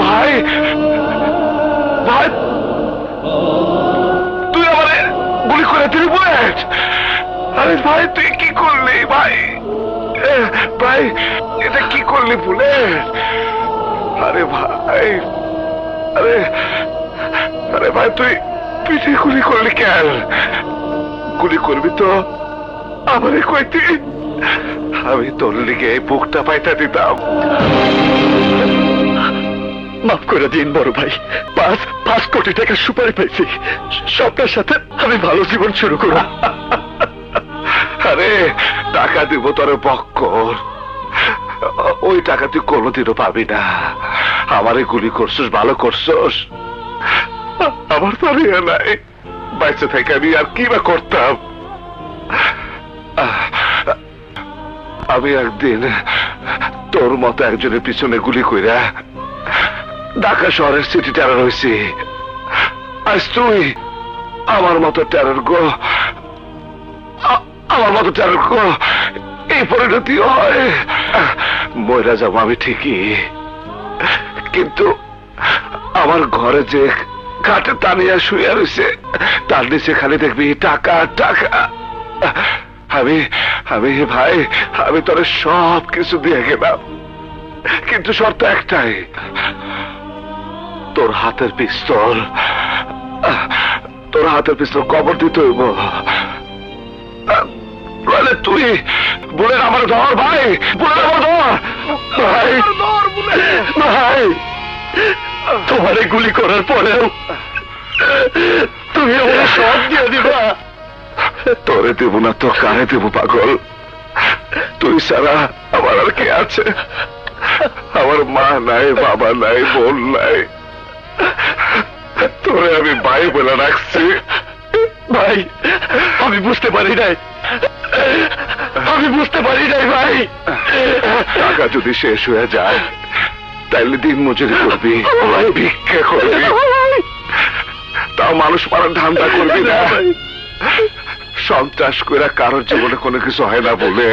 ভাই ভাই, তুই আমারে গুলি করে দিলি বুলেট আরে ভাই, তুই কি করলি ভাই? ভাই, এটা কি করলি বুলেট আরে ভাই, আরে আরে ভাই, তুই পিঠে গুলি করলি কেন? গুলি করবি তো আমারে কইতি? আমি তোর লিগে বুকটা পাইতা দিতাম। মাফ করে দিন, বড় ভাই। পাঁচ পাঁচ কোটি টাকা সুপারি পাইছি। সবটার সাথে আমি ভালো জীবন শুরু করব। আরে, টাকা দিব তোর বক্কর। ওই টাকা তুই কোনোদিনও পাবি না। আমারে গুলি করছস, ভালো করছস। আমার তো আর নাই। বাইসে থেকে আমি আর কি বা করতাম? আমি একদিন তোর মতো একজনের পিছনে গুলি কইরা ঢাকা শহরের সিটি টেরার হয়েছি আজ তুই আমার মতো টেরার গো আমার মতো টেরার গো, এই পরিণতি হয়। ময়রা যাব আমি ঠিকই, কিন্তু আমার ঘরে যে কাঠে টানিয়া শুয়ে রয়েছে তার নিচে খালি দেখবি টাকা টাকা। আমি আমি ভাই, আমি তোর সব কিছু দিয়ে গেলাম। কিন্তু শর্ত একটাই, তোর হাতের পিস্তল, তোর হাতের পিস্তল কবর দিতে হইব। তুই বলে আমার ধর ভাই বলে আমার ধর। ভাই ভাই, তোমারে গুলি করার পরেও তুমি আমার সব দিয়ে দিবা। তোরে দেব না, তো কারে দেব, পাগল? তুই সারা আমার আর কে আছে? আমার মা নাই, বাবা নাই, বোন নাই। তোরে আমি ভাই বলে রাখছি। ভাই, আমি বুঝতে পারি নাই। আমি বুঝতে পারি নাই, ভাই। টাকা যদি শেষ হয়ে যায়, তাইলে দিন মজুরি করবি ভিক্ষা করবি। তাও মানুষ মারার ধান্দা করবি না। সন্ত্রাস করে কারোর জীবনে কোনো কিছু হয় না বলে।